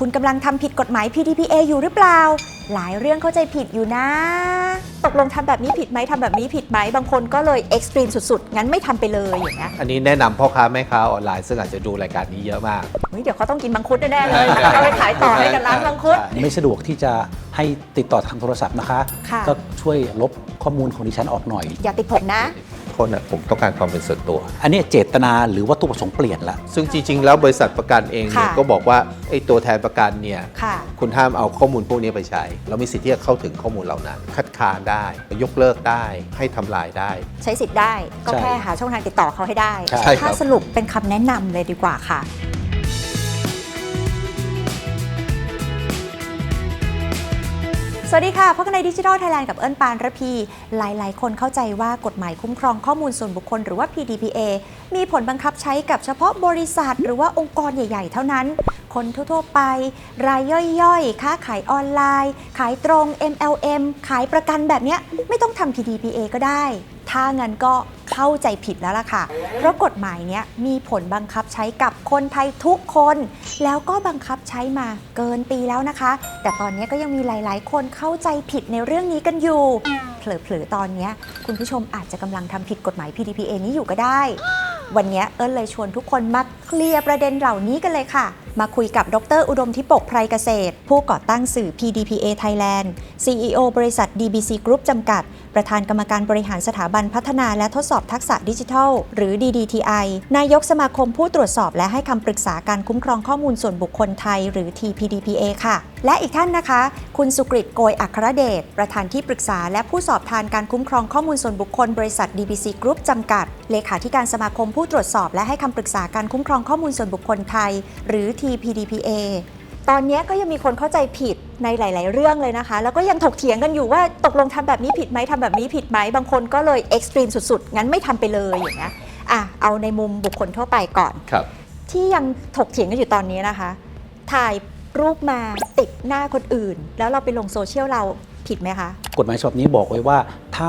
คุณกำลังทำผิดกฎหมาย PDPA อยู่หรือเปล่า หลายเรื่องเข้าใจผิดอยู่นะ ตกลงทำแบบนี้ผิดไหมทำแบบนี้ผิดไหมบางคนก็เลยเอ็กซ์ตรีมสุดๆ งั้นไม่ทำไปเลยอย่างเงี้ยอันนี้แนะนำพ่อค้าแม่ค้าออนไลน์ซึ่งอาจจะดูรายการนี้เยอะมาก เฮ้ยเดี๋ยวเขาต้องกินมังคุดแน่ๆเลยเอาไปขายต่อให้กับร้านมังคุด ไม่สะดวกที่จะให้ติดต่อทางโทรศัพท์นะคะ ค่ะ ก็ช่วยลบข้อมูลของดิฉันออกหน่อย อย่าติดผมนะ คนนะผมต้องการความเป็นส่วนตัว อันเนี้ยเจตนาหรือวัตถุประสงค์เปลี่ยนละซึ่งจริง ๆ แล้วบริษัทประกันเองเนี่ยค่ะก็บอกว่าไอ้ตัวแทนประกันเนี่ยค่ะ คุณห้ามเอาข้อมูลพวกนี้ไปใช้ เรามีสิทธิ์ที่จะเข้าถึงข้อมูลเหล่านั้น คัดค้านได้ ยกเลิกได้ ให้ทำลายได้ ใช้สิทธิ์ได้ก็ใช่แค่หาช่องทางติดต่อเขาให้ได้ ใช่ครับ ถ้าสรุปเป็นคำแนะนำเลยดีกว่าค่ะ สวัสดีค่ะพบกันในดิจิทัลไทยแลนด์กับเอิญปานระพี หลาย ๆ คนเข้าใจว่ากฎหมายคุ้มครองข้อมูลส่วนบุคคลหรือว่า PDPA มีผลบังคับใช้กับเฉพาะบริษัท หรือว่าองค์กรใหญ่ ๆ เท่านั้น คนทั่ว ๆ ไป รายย่อย ๆ ค้าขายออนไลน์ ขายตรง MLM ขายประกันแบบเนี้ยไม่ต้องทำ PDPA ก็ได้ ถ้างั้นก็เข้าใจผิดแล้วล่ะค่ะ เพราะกฎหมายเนี้ยมีผลบังคับใช้กับคนไทยทุกคน แล้วก็บังคับใช้มาเกินปีแล้วนะคะ แต่ตอนนี้ก็ยังมีหลาย ๆ คนเข้าใจผิดในเรื่องนี้กันอยู่ เผลอ ๆ ตอนนี้คุณผู้ชมอาจจะกำลังทำผิดกฎหมาย PDPA นี้อยู่ก็ได้ วันนี้เอิญเลยชวนทุกคนมาเคลียร์ประเด็นเหล่านี้กันเลยค่ะ มาคุยกับดรอุดมทิปกไพรเกษตร ผู้ก่อตั้งสื่อ PDPA Thailand CEO บริษัท DBC Group จำกัด ประธานกรรมการบริหารสถาบันพัฒนาและทดสอบทักษะดิจิทัล หรือ DDTI นายกสมาคมผู้ตรวจสอบและให้คำปรึกษาการคุ้มครองข้อมูลส่วนบุคคลไทย หรือ TPDPA ค่ะ และอีกท่านนะคะ คุณสุกริตโกยอัครเดช ประธานที่ปรึกษาและผู้สอบทานการคุ้มครองข้อมูลส่วนบุคคลบริษัท DBC Group จำกัด เลขาธิการสมาคมผู้ตรวจสอบและให้คำปรึกษาการคุ้มครองข้อมูลส่วนบุคคลไทย หรือ TPDPA ตอนนี้ก็ยังมีคนเข้าใจผิดในหลาย ๆ เรื่องเลยนะคะ แล้วก็ยังถกเถียงกันอยู่ว่าตกลงทำแบบนี้ผิดไหมทำแบบนี้ผิดไหมบางคนก็เลยเอ็กซ์ตรีมสุด ๆ งั้นไม่ทำไปเลยอย่างเงี้ยอะเอาในมุมบุคคลทั่วไปก่อนครับ ที่ยังถกเถียงกันอยู่ตอนนี้นะคะ ถ่ายรูปมาติดหน้าคนอื่น แล้วเราไปลงโซเชียลเราผิดไหมคะ กฎหมายฉบับนี้บอกไว้ว่าถ้า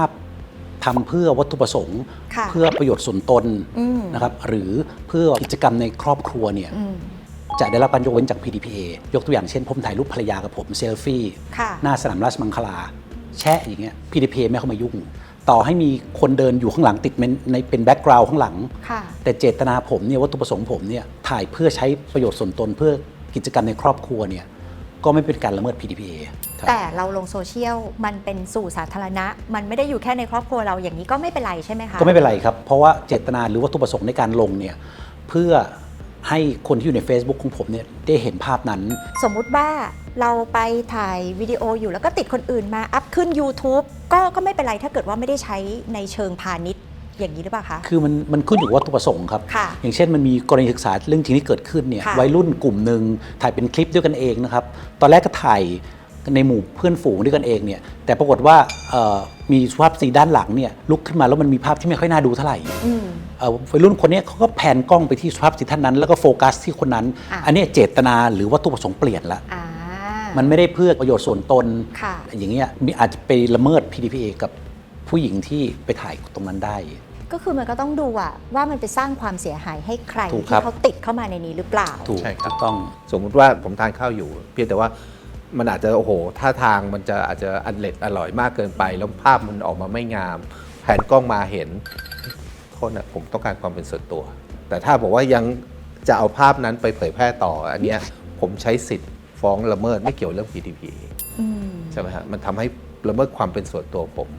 ทำเพื่อวัตถุประสงค์ค่ะเพื่อประโยชน์ส่วนตนอืมนะครับหรือเพื่อกิจกรรมในครอบครัวเนี่ยอืม จะได้รับการยกเว้นจาก PDPA ยกตัวอย่างเช่นผมถ่ายรูปภรรยากับผมเซลฟี่ ค่ะ หน้าสนามราชมังคลา แชะอย่างเงี้ย PDPA ไม่เข้ามายุ่ง ต่อให้มีคนเดินอยู่ข้างหลังติดในในเป็นแบ็กกราวด์ข้างหลัง ค่ะ แต่เจตนาผมเนี่ยวัตถุประสงค์ผมเนี่ยถ่ายเพื่อใช้ประโยชน์ส่วนตนเพื่อกิจกรรมในครอบครัวเนี่ยก็ไม่เป็นการละเมิด PDPA ครับแต่เราลงโซเชียลมันเป็นสู่สาธารณะ มันไม่ได้อยู่แค่ในครอบครัวเราอย่างนี้ก็ไม่เป็นไรใช่ไหมคะ ก็ไม่เป็นไรครับ เพราะว่าเจตนาหรือวัตถุประสงค์ในการลงเนี่ยเพื่อ ให้คนที่อยู่ใน Facebook ของผมเนี่ยได้เห็นภาพนั้น สมมุติว่าเราไปถ่ายวิดีโออยู่แล้วก็ติดคนอื่นมาอัพขึ้น YouTube ก็ก็ไม่เป็นไรถ้าเกิดว่าไม่ได้ใช้ในเชิงพาณิชย์อย่างนี้หรือเปล่าคะ คือมันมันขึ้นอยู่กับวัตถุประสงค์ครับ ค่ะอย่างเช่นมันมีกรณีศึกษาเรื่องจริงที่เกิดขึ้นเนี่ยค่ะ วัยรุ่นกลุ่มหนึ่งถ่ายเป็นคลิปด้วยกันเองนะครับ ตอนแรกก็ถ่ายในหมู่เพื่อนฝูงด้วยกันเองเนี่ยแต่ปรากฏว่าเอ่อมีสุภาพสตรีด้านหลังเนี่ยลุกขึ้นมาแล้วมันมีภาพที่ไม่ค่อยน่าดูเท่าไหร่ อืม เอ่อวัยรุ่นคนเนี้ยเขาก็แผนกล้องไปที่สุภาพสตรีท่านนั้น แล้วก็โฟกัสที่คนนั้น อะ อันเนี้ยเจตนาหรือวัตถุประสงค์เปลี่ยนละ อ่า มันไม่ได้เพื่อประโยชน์ส่วนตน ค่ะ อย่างเงี้ยมีอาจจะไปละเมิด PDPA กับผู้หญิงที่ไปถ่ายตรงนั้นได้ ก็คือมันก็ต้องดูอะว่ามันไปสร้างความเสียหายให้ใครถูกครัที่บ เขาติดเข้ามาในนี้หรือเปล่า ถูกใช่ครับ ถูกต้อง สมมุติว่าผมทานข้าวอยู่ เพียงแต่ว่ามันอาจจะโอ้โหท่าทางมันจะอาจจะอันเล็ดอร่อยมากเกินไป แล้วภาพมันออกมาไม่งาม แผนกล้องมาเห็น โทษนะผมต้องการความเป็นส่วนตัว แต่ถ้าบอกว่ายังจะเอาภาพนั้นไปเผยแพร่ต่อ อันเนี้ยผมใช้สิทธิ์ฟ้องละเมิดไม่เกี่ยวเรื่อง PDPA อืมใช่ไหมฮะมันทำให้ละเมิดความเป็นส่วนตัวผม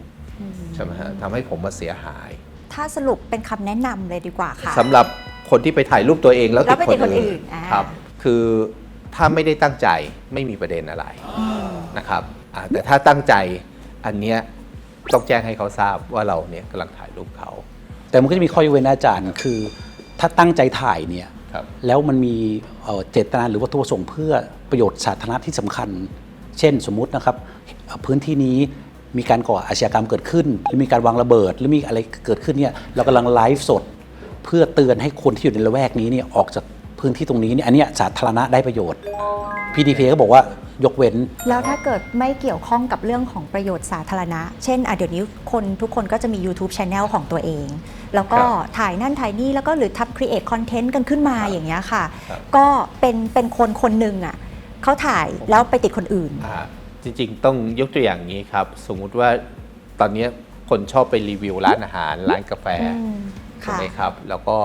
อืมใช่ไหมฮะทำให้ผมมาเสียหาย ถ้าสรุปเป็นคำแนะนำเลยดีกว่าค่ะสำหรับคนที่ไปถ่ายรูปตัวเองแล้วแล้ติวดไปคติดนคนอื่อื่นนอ่าครับ คือถ้าไม่ได้ตั้งใจไม่มีประเด็นอะไรอืมนะครับอ่าแต่ถ้าตั้งใจอันเนี้ยต้องแจ้งให้เขาทราบว่าเราเนี่ยกำลังถ่ายรูปเขา แต่มันก็จะมีข้อยกเว้นนะอาจารย์ คือถ้าตั้งใจถ่ายเนี่ยครับ แล้วมันมีเอ่อเจตนาหรือวัตถุประสงค์เพื่อประโยชน์สาธารณะที่สำคัญ เช่นสมมุตินะครับเอ่อพื้นที่นี้มีการก่ออาชญากรรมเกิดขึ้น หรือมีการวางระเบิด หรือมีอะไรเกิดขึ้นเนี่ยเรากำลังไลฟ์สด เพื่อเตือนให้คนที่อยู่ในละแวกนี้เนี่ยออกจากพื้นที่ตรงนี้เนี่ยอันเนี้ยสาธารณะได้ประโยชน์ PDPA ก็บอกว่า ยกเว้น แล้วถ้าเกิดไม่เกี่ยวข้องกับเรื่องของประโยชน์สาธารณะ เช่นอะเดี๋ยวนี้คนทุกคนก็จะมี YouTube Channel ของตัวเอง แล้วก็ครับถ่ายนั่นถ่ายนี่แล้วก็หรือทำ create content กันขึ้นมาครับอย่างเงี้ยค่ะครับก็เป็นเป็นคนคนหนึ่งอะเขาถ่ายแล้วไปติดคนอื่นอ่าจริงๆ ต้องยกตัวอย่างนี้ครับ สมมุติว่าตอนนี้คนชอบไปรีวิวร้านอาหารร้านกาแฟอืมใช่ค่ะไหมครับ แล้วก็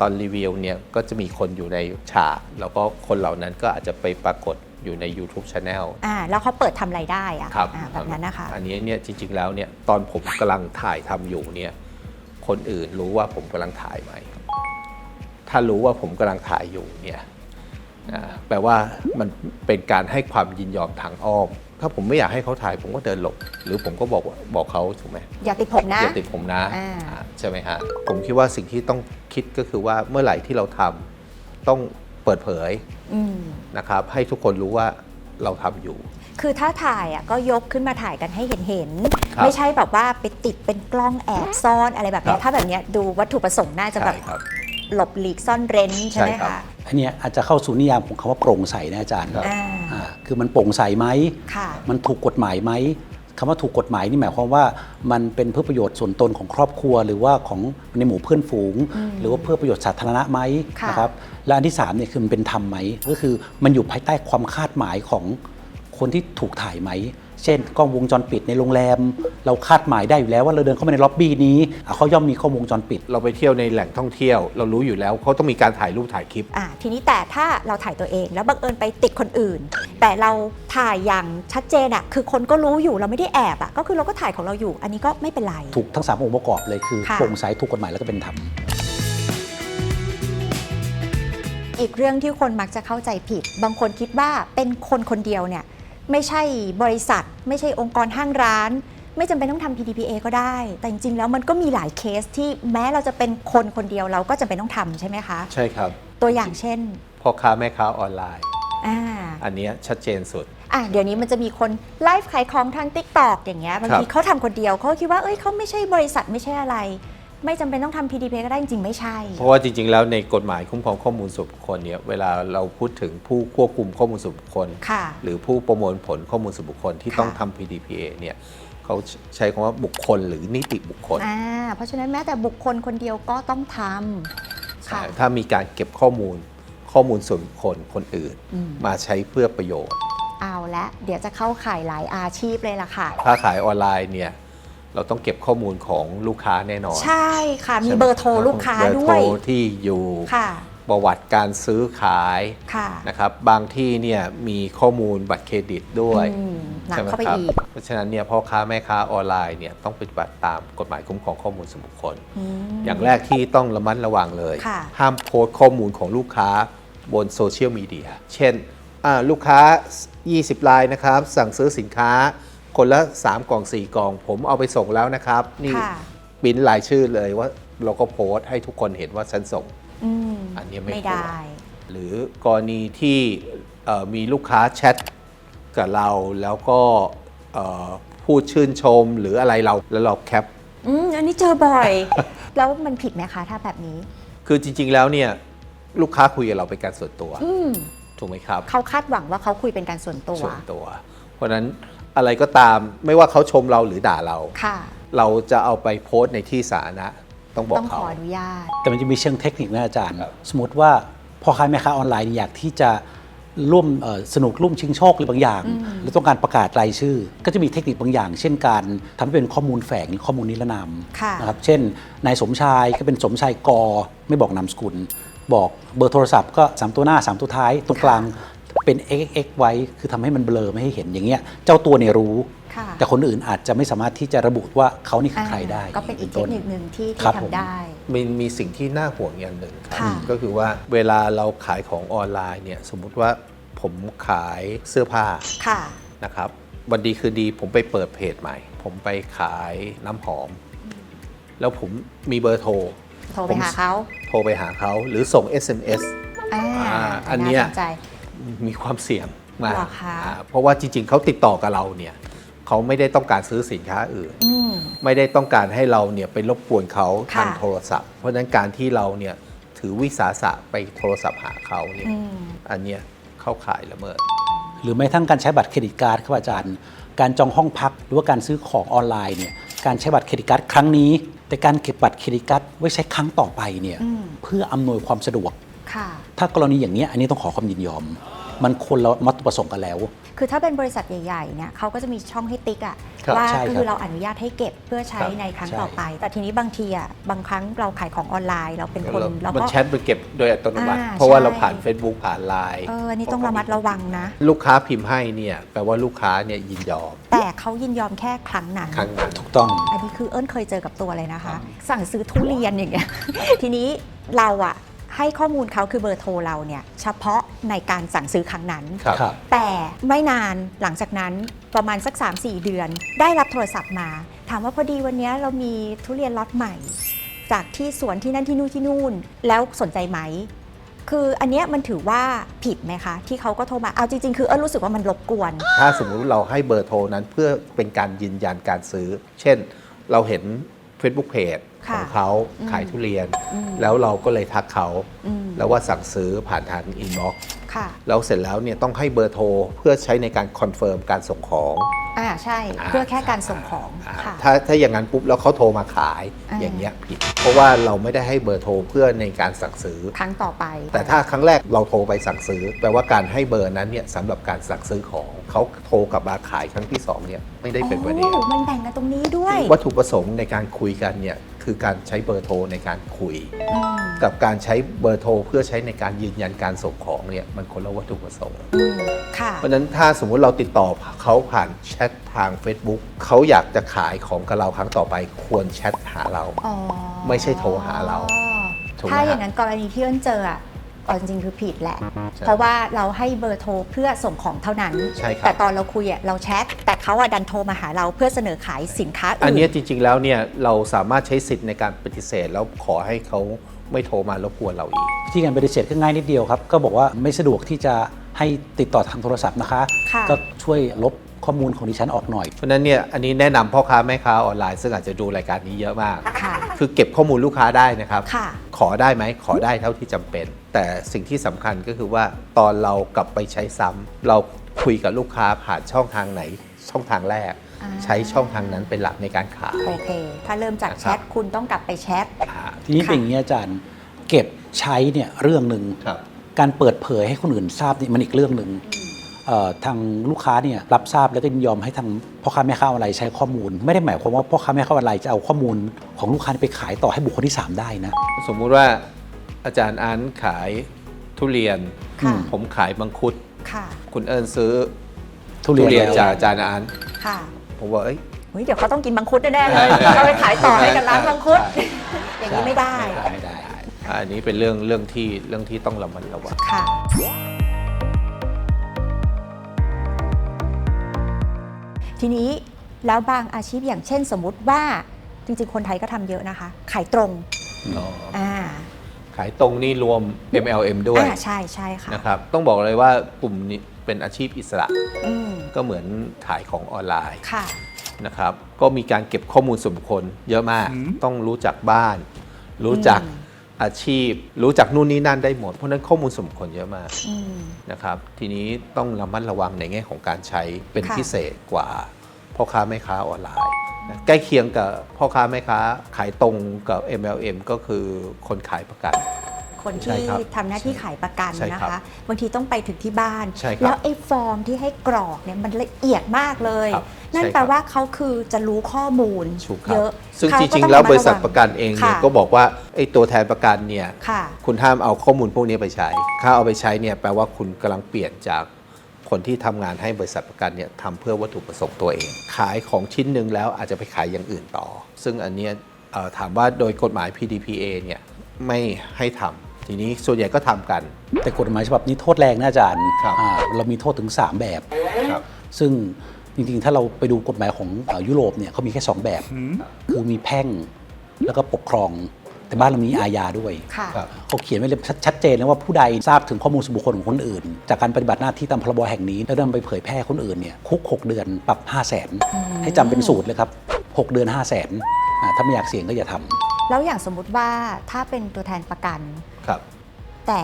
ตอนรีวิวเนี่ยก็จะมีคนอยู่ในฉาก แล้วก็คนเหล่านั้นก็อาจจะไปปรากฏอยู่ใน YouTube Channel อ่าแล้วเขาเปิดทำรายได้อะครับอ่าแบบนั้นนะคะ อันนี้เนี่ยจริง ๆ แล้วเนี่ยตอนผมกำลังถ่ายทำอยู่เนี่ยคนอื่นรู้ว่าผมกำลังถ่ายไหม ถ้ารู้ว่าผมกำลังถ่ายอยู่เนี่ยอ่าแปลว่ามันเป็นการให้ความยินยอมทางอ้อม ถ้าผมไม่อยากให้เขาถ่ายผมก็เดินหลบ หรือผมก็บอกว่าบอกเขาถูกไหมอย่าติดผมนะ อย่าติดผมนะอ่า อ่าใช่ไหมฮะผมคิดว่าสิ่งที่ต้องคิดก็คือว่าเมื่อไหร่ที่เราทำต้องเปิดเผยอืมนะครับ ให้ทุกคนรู้ว่าเราทำอยู่ คือถ้าถ่ายอะก็ยกขึ้นมาถ่ายกันให้เห็นเห็นๆครับไม่ใช่แบบว่าไปติดเป็นกล้องแอบซ่อนอะไรแบบเนี้ครัยบถ้าแบบเนี้ยดูวัตถุประสงค์น่าจะแบบใช่ครับ หลบหลีกซ่อนเร้นใช่ไหมใช่ครับ คะ อันเนี้ยอาจจะเข้าสู่นิยามของคำว่าโปร่งใสนะอาจารย์ครับอ่าอ่าคือมันโปร่งใสไหม ค่ะ มันถูกกฎหมายไหมคำว่าถูกกฎหมายนี่หมายความว่ามันเป็นเพื่อประโยชน์ส่วนตนของครอบครัว หรือว่าของในหมู่เพื่อนฝูงอืมหรือว่าเพื่อประโยชน์สาธารณะไหมค่ะ นะครับและอันที่สามเนี่ยคือมันเป็นธรรมไหมก็คือมันอยู่ภายใต้ความคาดหมายของคนที่ถูกถ่ายไหม เช่น กล้องวงจรปิดในโรงแรม เราคาดหมายได้อยู่แล้วว่าเราเดินเข้ามาในล็อบบี้นี้อะเขาย่อมมีกล้องวงจรปิด เราไปเที่ยวในแหล่งท่องเที่ยว เรารู้อยู่แล้วเขาต้องมีการถ่ายรูปถ่ายคลิป อ่าทีนี้แต่ถ้าเราถ่ายตัวเอง แล้วบังเอิญไปติดคนอื่น แต่เราถ่ายอย่างชัดเจนอะคือคนก็รู้อยู่เราไม่ได้แอบอะก็คือเราก็ถ่ายของเราอยู่ อันนี้ก็ไม่เป็นไร ถูกทั้งสามองค์ประกอบเลยคือค่ะ โปร่งใสถูกกฎหมายแล้วก็เป็นธรรม อีกเรื่องที่คนมักจะเข้าใจผิด บางคนคิดว่าเป็นคนคนเดียวเนี่ย ไม่ใช่บริษัท ไม่ใช่องค์กรห้างร้าน ไม่จำเป็นต้องทำ PDPA ก็ได้ แต่จริงๆ แล้วมันก็มีหลายเคสที่แม้เราจะเป็นคนคนเดียวเราก็จำเป็นต้องทำใช่ไหมคะ ใช่ครับตัวอย่างเช่นพ่อค้าแม่ค้าออนไลน์ อ่าอันเนี้ยชัดเจนสุด อะเดี๋ยวนี้มันจะมีคนไลฟ์ขายของทาง t ิ k t o k อย่างเงี้ยบางทีครับเขาทำคนเดียวเขาคิดว่าเอ้ยเขาไม่ใช่บริษัทไม่ใช่อะไร ไม่จำเป็นต้องทำ PDPA ก็ได้จริงๆไม่ใช่ เพราะว่าจริงๆ แล้วในกฎหมายคุ้มครองข้อมูลส่วนบุคคลเนี่ยเวลาเราพูดถึงผู้ควบคุมข้อมูลส่วนบุคคล ค่ะ หรือผู้ประมวลผลข้อมูลส่วนบุคคลที่ค่ะ ต้องทำ PDPA เนี่ยเขาใช้คำว่าบุคคลหรือนิติบุคคลอ่าเพราะฉะนั้นแม้แต่บุคคลคนเดียวก็ต้องทำค่ะ ถ้ามีการเก็บข้อมูลข้อมูลส่วนบุคคลคนอื่น อืม มาใช้เพื่อประโยชน์ เอาละเดี๋ยวจะเข้าข่ายหลายอาชีพเลยล่ะค่ะ ค้าขายออนไลน์เนี่ย เราต้องเก็บข้อมูลของลูกค้าแน่นอนใช่ค่ะ มีใช่ไหเบอร์โทรลูกค้าเบอร์ด้โทวรยที่อยู่ค่ะประวัติการซื้อขายค่ะนะครับบางที่เนี่ยมีข้อมูลบัตรเครดิตด้วยอืมหนักใช่ไหมเข้าไปครับอีกเพราะฉะนั้นเนี่ยพ่อค้าแม่ค้าออนไลน์เนี่ยต้องปฏิบัติตามกฎหมายคุ้มครองข้อมูลส่วนบุคคลอืมอย่างแรกที่ต้องระมัดระวังเลยค่ะห้ามโพสต์ข้อมูลของลูกค้าบนโซเชียลมีเดียเช่นอ่าลูกค้า 20รายนะครับ สั่งซื้อสินค้า คนละ 3 กล่อง 4 กล่อง ผมเอาไปส่งแล้วนะครับ นี่ค่ะปริ้นรายชื่อเลยว่าเราก็โพสต์ให้ทุกคนเห็นว่าฉันส่ง อืมอันนี้ไม่ไม่ควร ได้ หรือกรณีที่เอ่อมีลูกค้าแชทกับเราแล้วก็เอ่อพูดชื่นชมหรืออะไรเราแล้วเราแคป อืมอันนี้เจอบ่อย แล้วมันผิดไหมคะถ้าแบบนี้ คือจริง ๆ แล้วเนี่ยลูกค้าคุยกับเราเป็นการส่วนตัว อืมถูกไหมครับ เขาคาดหวังว่าเขาคุยเป็นการส่วนตัว ส่วนตัว เพราะฉะนั้น อะไรก็ตาม ไม่ว่าเขาชมเราหรือด่าเรา ค่ะ เราจะเอาไปโพสต์ในที่สาธารณะต้องบอกต้องขเขา ออนุญาต แต่มันจะมีเชิงเทคนิคนะอาจารย์ ครับ สมมติว่าพ่อค้าแม่ค้าออนไลน์อยากที่จะร่วมเอ่อสนุกร่วมชิงโชคหรือบางอย่าง หรือต้องการประกาศรายชื่อ ก็จะมีเทคนิคบางอย่าง เช่นการทำให้เป็นข้อมูลแฝงหรือข้อมูลนิรนามค่ะนะครับเช่นนายสมชายก็เป็นสมชายกอไม่บอกนามสกุล บอกเบอร์โทรศัพท์ก็ 3 ตัวหน้า 3 ตัวท้ายตรงกลาง เป็น xx ไว้คือทำให้มันเบลอไม่ให้เห็นอย่างเงี้ยเจ้าตัวเนี่ยรู้ ค่ะแต่คนอื่นอาจจะไม่สามารถที่จะระบุว่าเขานี่คือใครได้ก็เป็นอีกเทต้คนิคหนึ่งที่ครัที่บผมทำได้ มีมีสิ่งที่น่าห่วงอย่างหนึ่งครับค่ะก็คือว่าเวลาเราขายของออนไลน์เนี่ยสมมุติว่าผมขายเสื้อผ้าค่ะ นะครับวันดีคือดีผมไปเปิดเพจใหม่ ผมไปขายน้ำหอม แล้วผมมีเบอร์โทร โทรไปหาเขาโทรไปหาเขาหรือส่ง SMS อ่าอ่าอันเนี้ยาสนใจ มีความเสี่ยงมากเหรอคะ อ่าเพราะว่าจริง ๆเขาติดต่อกับเราเนี่ยเขาไม่ได้ต้องการซื้อสินค้าอื่น อืม ไม่ได้ต้องการให้เราเนี่ยไปรบกวนเขาค่ะทางโทรศัพท์ เพราะฉะนั้นการที่เราเนี่ยถือวิสาสะไปโทรศัพท์หาเขาเนี่ยอืม อันเนี้ยเข้าข่ายละเมิด หรือแม้ทั้งการใช้บัตรเครดิตการ์ดครับอาจารย์ การจองห้องพักหรือว่าการซื้อของออนไลน์เนี่ย การใช้บัตรเครดิตการ์ดครั้งนี้ แต่การเก็บบัตรเครดิตการ์ดไว้ใช้ครั้งต่อไปเนี่ยอืม เพื่ออำนวยความสะดวก ค่ะ ถ้ากรณีอย่างนี้ยอันนี้ต้องขอความยินยอม มันคนละวัตถุประสงค์กันแล้ว คือถ้าเป็นบริษัทใหญ่ๆเนี่ยเขาก็จะมีช่องให้ติ๊กอะครับว่าใช่ครับคือเราอนุญาตให้เก็บเพื่อใช้ครับในครั้งใช่ ต่อไป แต่ทีนี้บางทีอะบางครั้งเราขายของออนไลน์ เราเป็นคนแล้วเรามันก็ แชทมันเก็บโดยอัตโนมัติ อ่าเพราะว่าใช่ เราผ่าน Facebook ผ่านไลน์เอออันนี้ต้องระมัดระวังนะ ลูกค้าพิมพ์ให้เนี่ยแปลว่าลูกค้าเนี่ยยินยอมแต่เขายินยอมแค่ครั้งนั้น ครั้งนั้น ถูกต้อง อันนี้คือเอิ้นเคยเจอกับตัวเลยนะคะ สั่งซื้อทุเรียนอย่างเงี้ย ทีนี้เราอะ ให้ข้อมูลเขาคือเบอร์โทรเราเนี่ยเฉพาะในการสั่งซื้อครั้งนั้น ครับครับ แต่ไม่นานหลังจากนั้นประมาณสัก 3-4 เดือน ได้รับโทรศัพท์มา ถามว่าพอดีวันเนี้ยเรามีทุเรียนล็อตใหม่ จากที่สวนที่นั่นที่นู่นที่นู่น แล้วสนใจไหม คืออันเนี้ยมันถือว่าผิดไหมคะ ที่เขาก็โทรมา เอาจริงๆ คือเอิ้นรู้สึกว่ามันรบกวน ถ้าสมมุติเราให้เบอร์โทรนั้นเพื่อเป็นการยืนยันการซื้อ เช่น เราเห็น Facebook Page ขค่ะองเขาอืมขายทุเรียนอืมแล้วเราก็เลยทักเขาอืมแล้วว่าสั่งซื้อผ่านทางอินบ็อกซ์ค่ะ แล้วเสร็จแล้วเนี่ยต้องให้เบอร์โทรเพื่อใช้ในการคอนเฟิร์มการส่งของอ่าใช่เพื่อแค่การส่งของอ่าค่ะถ้าถ้าอย่างนั้นปุ๊บแล้วเขาโทรมาขายอ่าอย่างเงี้ยผิดเพราะว่าเราไม่ได้ให้เบอร์โทรเพื่อในการสั่งซื้อครั้งต่อไป แต่ถ้าครั้งแรกเราโทรไปสั่งซื้อ แปลว่าการให้เบอร์นั้นเนี่ยสำหรับการสั่งซื้อของเขาโทรกลับมาขายครั้งที่สองเนี่ยไม่ได้เป็นประเด็นโอ้มันแบ่งกันตรงนี้ด้วย วัตถุประสงค์ในการคุยกันเนี่ย คือการใช้เบอร์โทรในการคุยอืมกับการใช้เบอร์โทรเพื่อใช้ในการยืนยันการส่งของเนี่ยมันคนละวัตถุประสงค์อืมค่ะเพราะฉะนั้นถ้าสมมุติเราติดต่อเขาผ่านแชททาง Facebook เขาอยากจะขายของกับเราครั้งต่อไปควรแชทหาเราอ๋อไม่ใช่โทรหาเราถูกไหมถ้าฮะอย่างนั้นกรณีที่เอิ้นเจออะ เอาจริงๆคือผิดแหละ ใช่เพราะว่าเราให้เบอร์โทรเพื่อส่งของเท่านั้น ใช่ครับ แต่ตอนเราคุยอะเราแชทแต่เขาอะดันโทรมาหาเราเพื่อเสนอขายสินค้าอันอื่เนี้ยนจริง ๆ แล้วเนี่ยเราสามารถใช้สิทธิ์ในการปฏิเสธ แล้วขอให้เขาไม่โทรมารบกวนเราอีก ที่การปฏิเสธก็ง่ายนิดเดียวครับ ก็บอกว่าไม่สะดวกที่จะให้ติดต่อทางโทรศัพท์นะคะ ค่ะ ก็ช่วยลบข้อมูลของดิฉันออกหน่อย เพราะฉะนั้นเนี่ยอันนี้แนะนำพ่อค้าแม่ค้าออนไลน์ซึ่งอาจจะดูรายการนี้เยอะมาก ค่ะ คือเก็บข้อมูลลูกค้าได้นะครับ ค่ะ ขอได้ไหมขอได้เท่าที่จำเป็น แต่สิ่งที่สำคัญก็คือว่าตอนเรากลับไปใช้ซ้ำเราคุยกับลูกค้าผ่านช่องทางไหน ช่องทางแรก อ่าใช้ช่องทางนั้นเป็นหลักในการขาย โอเค ถ้าเริ่มจากนะครับแชทคุณต้องกลับไปแชท อ่าทีนี้ค่ะ เป็นอย่างนี้อาจารย์เก็บใช้เนี่ยเรื่องหนึ่งครับ การเปิดเผยให้คนอื่นทราบนี่มันอีกเรื่องหนึ่งเอ่อทางลูกค้าเนี่ยรับทราบแล้วก็ยินยอมให้ทางพ่อค้าแม่ค้าออนไลน์ใช้ข้อมูล ไม่ได้หมายความว่าพ่อค้าแม่ค้าออนไลน์จะเอาข้อมูลของลูกค้าไปขายต่อให้บุคคลที่3ได้นะ สมมุติว่า อาจารย์อันขายทุเรียน ค่ะ ผมขายมังคุด ค่ะ คุณเอิญซื้อทุเรียนทุเรียนแล้วจากอาจารย์อันค่ะผมว่าเอ้ย เฮ้ยเดี๋ยวเขาต้องกินมังคุดแน่ๆเลยเราไปขายต่อให้กับร้านมังคุดอย่างนี้ไม่ได้ ไม่ได้ อันนี้เป็นเรื่องเรื่องที่เรื่องที่ต้องระมัดระวังค่ะ ทีนี้แล้วบางอาชีพอย่างเช่นสมมุติว่าจริงๆ คนไทยก็ทำเยอะนะคะ ขายตรงอ่า ขายตรงนี่รวม MLM ด้วยอ่าใช่ใช่ค่ะนะครับต้องบอกเลยว่ากลุ่มนี้เป็นอาชีพอิสระ อืมก็เหมือนขายของออนไลน์ค่ะ นะครับ ก็มีการเก็บข้อมูลส่วนบุคคลเยอะมาก ต้องรู้จักบ้าน รู้จักอืม อาชีพ รู้จักนู่นนี่นั่นได้หมด เพราะฉะนั้นข้อมูลส่วนบุคคลเยอะมากอืม นะครับ ทีนี้ต้องระมัดระวังในแง่ของการใช้เป็นค่ะ พิเศษกว่าพ่อค้าแม่ค้าออนไลน์นะ ใกล้เคียงกับพ่อค้าแม่ค้าขายตรงกับ MLM ก็คือคนขายประกัน คนใช่ที่ครับทำหน้าที่ขายประกันใช่นะครัคะบบางทีต้องไปถึงที่บ้าน ใช่ครับแล้วไอ้ฟอร์มที่ให้กรอกเนี่ยมันละเอียดมากเลย ครับนั่นใช่ครับ แปลว่าเขาคือจะรู้ข้อมูลถูกครัเยบอะซึ่งเขาจก็ริงต้อๆแล้วมบริษัทวังประกันเองเนี่ยค่ะก็บอกว่าไอ้ตัวแทนประกันเนี่ย ค่ะ คุณห้ามเอาข้อมูลพวกนี้ไปใช้ ถ้าเอาไปใช้เนี่ยแปลว่าคุณกำลังเปลี่ยนจาก คนที่ทำงานให้บริษัทประกันเนี่ยทำเพื่อวัตถุประสงค์ตัวเอง ขายของชิ้นหนึ่งแล้วอาจจะไปขายอย่างอื่นต่อ ซึ่งอันเนี้ยเอ่อถามว่าโดยกฎหมาย PDPA เนี่ยไม่ให้ทำทีนี้ส่วนใหญ่ก็ทำกัน แต่กฎหมายฉบับนี้โทษแรงนะอาจารย์ครับอ่าเรามีโทษถึง 3 แบบครับซึ่งจริงๆ ถ้าเราไปดูกฎหมายของเอ่อยุโรปเนี่ยเขามีแค่ 2 แบบ คือมีแพ่งแล้วก็ปกครอง แต่บ้านเรามีอาญาด้วย ค่ะ ครับ เขาเขียนไว้เลยชัดชัดเจนเลยว่าผู้ใดทราบถึงข้อมูลส่วนบุคคลของคนอื่น จากการปฏิบัติหน้าที่ตามพรบแห่งนี้ แล้วนำไปเผยแพร่คนอื่นเนี่ยคุก 6 เดือนปรับ 5 0 0แสนให้จำเป็นสูตรเลยครับ 6 เดือน 5 0 0แสนถ้าไม่อยากเสี่ยงก็อย่าทำแล้วอย่างสมมุติว่าถ้าเป็นตัวแทนประกัน ครับ แต่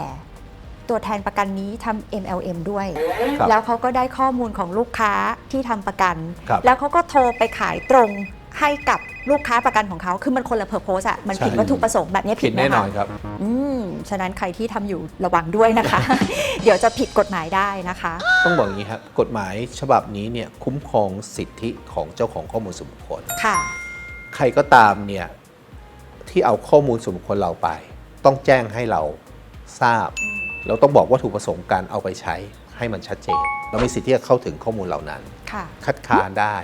ตัวแทนประกันนี้ทำ MLM ด้วย ครับแล้วเขาก็ได้ข้อมูลของลูกค้าที่ทำประกัน ครับ แล้วเขาก็โทรไปขายตรงให้กับ ลูกค้าประกันของเขาคือมันคนละเพอร์โพสอะมันผิดใช่วัตถุประสงค์แบบนี้ผิผิดดไหมแน่นอนคะครับอืมฉะนั้นใครที่ทำอยู่ระวังด้วยนะคะ เดี๋ยวจะผิดกฎหมายได้นะคะ ต้องบอกอย่างนี้ครับกฎหมายฉบับนี้เนี่ยคุ้มครองสิทธิของเจ้าของข้อมูลส่วนบุคคลค่ะ ใครก็ตามเนี่ยที่เอาข้อมูลส่วนบุคคลเราไป ต้องแจ้งให้เราทราบเราต้องบอกวัตถุประสงค์การเอาไปใช้ให้มันชัดเจน เรามีสิทธิ์ที่จะเข้าถึงข้อมูลเหล่านั้นค่ะคัดค้านได้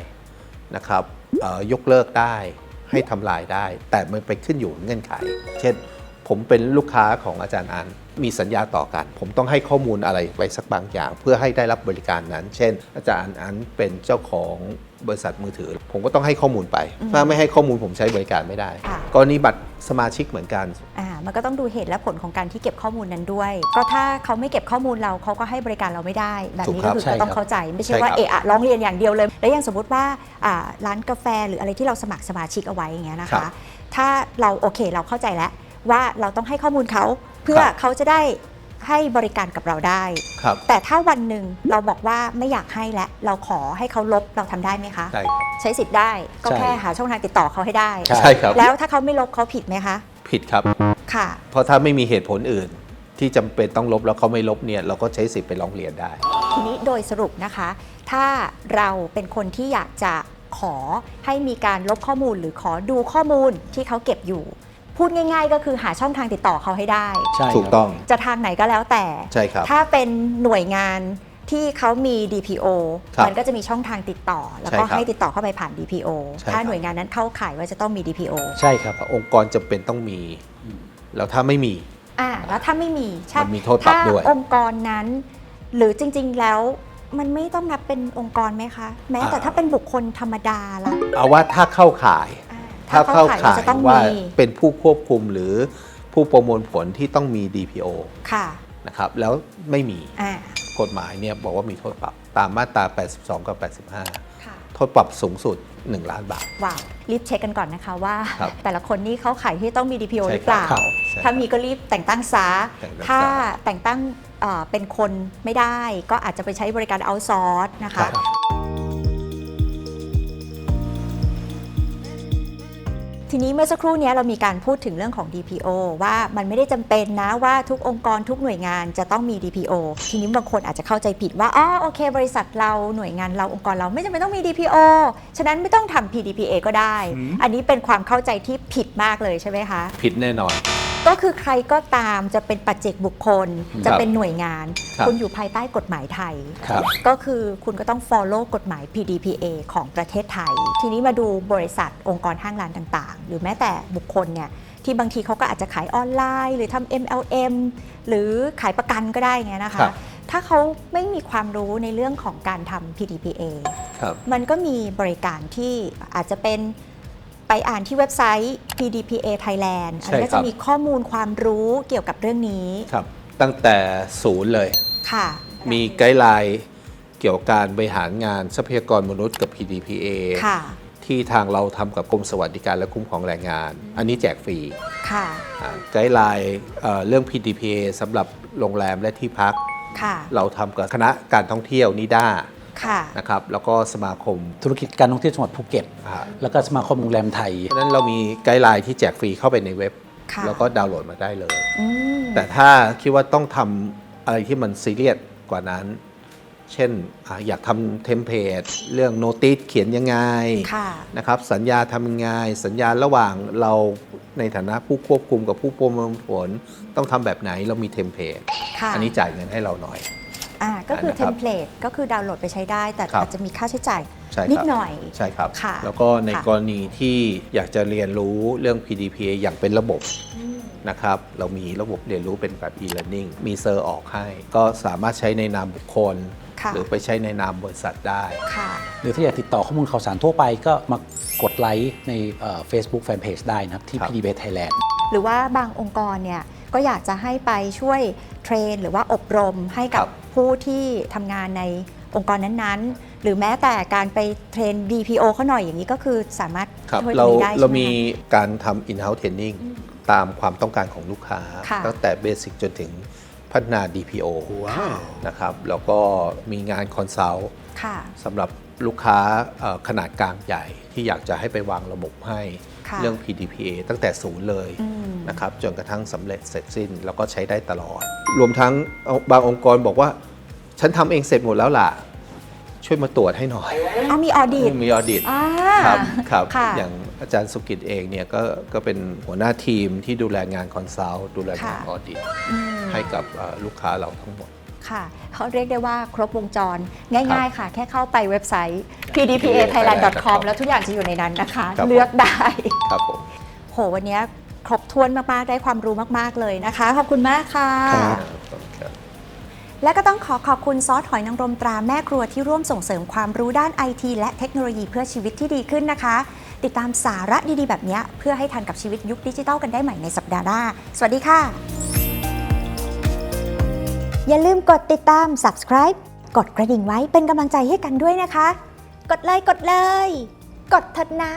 นะครับเอ่อ ยกเลิกได้ให้ทำลายได้ แต่มันไปขึ้นอยู่เงื่อนไข เช่น ผมเป็นลูกค้าของอาจารย์อันมีสัญญาต่อกัน ผมต้องให้ข้อมูลอะไรไว้สักบางอย่าง เพื่อให้ได้รับบริการนั้น เช่น อาจารย์อันเป็นเจ้าของ บริษัทมือถือ ผมก็ต้องให้ข้อมูลไปอืมถ้าไม่ให้ข้อมูลผมใช้บริการไม่ได้ ค่ะ กรณีบัตรสมาชิกเหมือนกัน อ่ามันก็ต้องดูเหตุและผลของการที่เก็บข้อมูลนั้นด้วยก็ถ้าเขาไม่เก็บข้อมูลเราเขาก็ให้บริการเราไม่ได้ แบบนี้ถูกครัก็บคือใช่ก็ต้องครับเข้าใจ ไม่ใช่ใช่ว่าครับ เอะอะร้องเรียนอย่างเดียวเลย แล้วอย่างสมมติว่าอ่าร้านกาแฟหรืออะไรที่เราสมัครสมาชิกเอาไว้อย่างเงี้ยนะครัคะบถ้าเราโอเคเราเข้าใจแล้วว่าเราต้องให้ข้อมูลเขาเพื่อครับเขาจะได้ ให้บริการกับเราได้ ครับแต่ถ้าวันหนึ่งเราบอกว่าไม่อยากให้แล้วเราขอให้เขาลบเราทำได้ไหมคะได้ครับ ใช้สิทธิ์ได้ก็ใช่ แค่หาช่องทางติดต่อเขาให้ได้ใช่ใช่ ครับ แล้วถ้าเขาไม่ลบเขาผิดไหมคะ ผิดครับ ค่ะ เพราะถ้าไม่มีเหตุผลอื่น ที่จำเป็นต้องลบแล้วเขาไม่ลบเนี่ยเราก็ใช้สิทธิ์ไปร้องเรียนได้ ทีนี้โดยสรุปนะคะ ถ้าเราเป็นคนที่อยากจะขอให้มีการลบข้อมูลหรือขอดูข้อมูลที่เขาเก็บอยู่ พูดง่าย ๆ ก็คือหาช่องทางติดต่อเขาให้ได้ ใช่ถูกครับ ต้อง จะทางไหนก็แล้วแต่ ใช่ครับ ถ้าเป็นหน่วยงานที่เขามี DPO ครับมันก็จะมีช่องทางติดต่อ แล้วก็ใช่ครับให้ติดต่อเข้าไปผ่าน DPO ใช่ครับ ถ้าหน่วยงานนั้นเข้าข่ายว่าจะต้องมี DPO ใช่ครับ องค์กรจำเป็นต้องมี แล้วถ้าไม่มี อ่าแล้วถ้าไม่มีใช่มันมีโทษปรับด้วยถ้าองค์กรนั้น หรือจริงๆแล้วมันไม่ต้องนับเป็นองค์กรไหมคะ แม้แต่อ่าถ้าเป็นบุคคลธรรมดาล่ะเอาว่าถ้าเข้าข่ายอ่า ถ้าเข้าข่ายจะต้องว่ามีเป็นผู้ควบคุมหรือผู้ประมวลผลที่ต้องมี DPO ค่ะนะครับแล้วไม่มีอ่ากฎหมายเนี่ยบอกว่ามีโทษปรับตามมาตรา 82 กับค่ะ85 โทษปรับสูงสุด 1 ล้านบาท ว้าว รีบเช็คกันก่อนนะคะว่าครับแต่ละคนนี่เข้าข่ายที่ต้องมี DPO ใช่หรือเปล่าครับใช่ถ้ามีก็รีบแต่งตั้งซะแต่งตั้งซะถ้าแต่งตั้งเอ่อเป็นคนไม่ได้ ก็อาจจะไปใช้บริการเอาซอร์สนะครัคะ ทีนี้เมื่อสักครู่เนี้ยเรามีการพูดถึงเรื่องของ DPO ว่ามันไม่ได้จำเป็นนะว่าทุกองค์กรทุกหน่วยงานจะต้องมี DPO ทีนี้บางคนอาจจะเข้าใจผิดว่าอ๋อโอเค บริษัทเราหน่วยงานเราองค์กรเราไม่จำเป็นต้องมี DPO ฉะนั้นไม่ต้องทำ PDPA ก็ได้ อันนี้เป็นความเข้าใจที่ผิดมากเลยใช่ไหมคะ ผิดแน่นอน ก็คือใครก็ตามจะเป็นปัจเจกบุคคลครับจะเป็นหน่วยงานครับคุณอยู่ภายใต้กฎหมายไทยครับก็คือคุณก็ต้อง follow กฎหมาย PDPA ของประเทศไทย ทีนี้มาดูบริษัทองค์กรห้างร้านต่างๆ หรือแม้แต่บุคคลเนี่ยที่บางทีเขาก็อาจจะขายออนไลน์ หรือทำ MLM หรือขายประกันก็ได้ไงนะครัคะบถ้าเขาไม่มีความรู้ในเรื่องของการทำ PDPA ครับมันก็มีบริการที่อาจจะเป็น ไปอ่านที่เว็บไซต์ PDPA Thailand อันนี้ก็ใช่ครัจะบมีข้อมูลความรู้เกี่ยวกับเรื่องนี้ ครับ ตั้งแต่ศูนย์เลย ค่ะ มีไกด์ไลน์เกี่ยวกับการบริหารงานทรัพยากรมนุษย์กับ PDPA ค่ะ ที่ทางเราทำกับกรมสวัสดิการและคุ้มครองแรงงาน อันนี้แจกฟรีค่ะ อ่าไกด์ไลน์เอ่อเรื่อง PDPA สำหรับโรงแรมและที่พัก ค่ะ เราทำกับคณะการท่องเที่ยวนิด้าค่ะ นะครับแล้วก็สมาคมธุรกิจการท่องเที่ยวจังหวัดภูเก็ตอ่าแล้วก็สมาคมโรงแรมไทยเพราะฉะนั้นเรามีไกด์ไลน์ที่แจกฟรีเข้าไปในเว็บค่ะแล้วก็ดาวน์โหลดมาได้เลยอืมแต่ถ้าคิดว่าต้องทำอะไรที่มันซีเรียสกว่านั้น เช่นอาอยากทำเทมเพลตเรื่องโนติสเขียนยังไงค่ะนะครับสัญญาทำยังไง สัญญาระหว่างเราในฐานะผู้ควบคุมกับผู้ประมวลผลต้องทำแบบไหนเรามีเทมเพลตค่ะอันนี้จ่ายเงินให้เราหน่อย อ่าก็คือนะเทครับมเพลตก็คือดาวน์โหลดไปใช้ได้ แต่ครับอาจจะมีค่าใช้จ่ายใช่ครับนิดหน่อยใช่ครับค่ะแล้วก็ในค่ะกรณีที่อยากจะเรียนรู้เรื่อง PDPA อย่างเป็นระบบนะครับเรามีระบบเรียนรู้เป็นแบบ e-learning มีเซอร์ออกให้ ก็สามารถใช้ในนามบุคคลค่ะหรือไปใช้ในนามบริษัทได้ค่ะหรือถ้าอยากติดต่อข้อมูลข่าวสารทั่วไปก็มากดไลค์ในเอ่อ Facebook Fanpage ได้นะครับ ที่ครับ PDB Thailand หรือว่าบางองค์กรเนี่ยก็อยากจะให้ไปช่วยเทรน หรือว่าอบรมให้กัครับบ ผู้ที่ทำงานในองค์กรนั้นๆ หรือแม้แต่การไปเทรน DPO เขาหน่อยอย่างนี้ก็คือสามารถครับช่วยตรเรางนี้ได้ใช่ไหมเรามีคะการทำ in-house training ตามความต้องการของลูกค้า ค่ะ ตั้งแต่เบสิกจนถึงพัฒนา DPO นะครับแล้วก็มีงานคอนซัลท์ค่ะ สำหรับลูกค้าเอ่อขนาดกลางใหญ่ที่อยากจะให้ไปวางระบบให้ค่ะ เรื่อง PDPA ตั้งแต่ศูนย์เลยอืม นะครับจนกระทั่งสำเร็จเสร็จสิ้น แล้วก็ใช้ได้ตลอด รวมทั้งเอาบางองค์กรบอกว่า ฉันทำเองเสร็จหมดแล้วล่ะ ช่วยมาตรวจให้หน่อย อะมีออดิตมีออดิต อ่าครับครับ ค่ะอย่างอาจารย์สุกิจเองเนี่ยก็ก็เป็นหัวหน้าทีมที่ดูแลงานคอนซัลท์ดูแลงานค่ะออดิตอืมให้กับเอ่อลูกค้าเราทั้งหมด ค่ะเขาเรียกได้ว่าครบวงจรง่าย ๆ ค่ะ แค่เข้าไปเว็บไซต์ pdpa thailand com แล้วทุกอย่างจะอยู่ในนั้นนะคะ ครับผมเลือกได้ ครับผม โหวันนี้ครบถ้วนมาก ๆ ได้ความรู้มาก ๆ เลยนะคะ ขอบคุณมากค่ะ ครับครับ และก็ต้องขอขอบคุณซอสหอยนางรมตราแม่ครัวที่ร่วมส่งเสริมความรู้ด้านไอทีและเทคโนโลยีเพื่อชีวิตที่ดีขึ้นนะคะ ติดตามสาระดีๆ แบบนี้เพื่อให้ทันกับชีวิตยุคดิจิทัลกันได้ใหม่ในสัปดาห์หน้า สวัสดีค่ะ อย่าลืมกดติดตาม subscribe กดกระดิ่งไว้เป็นกำลังใจให้กันด้วยนะคะ กดเลยกดเลย กดเถิดนะ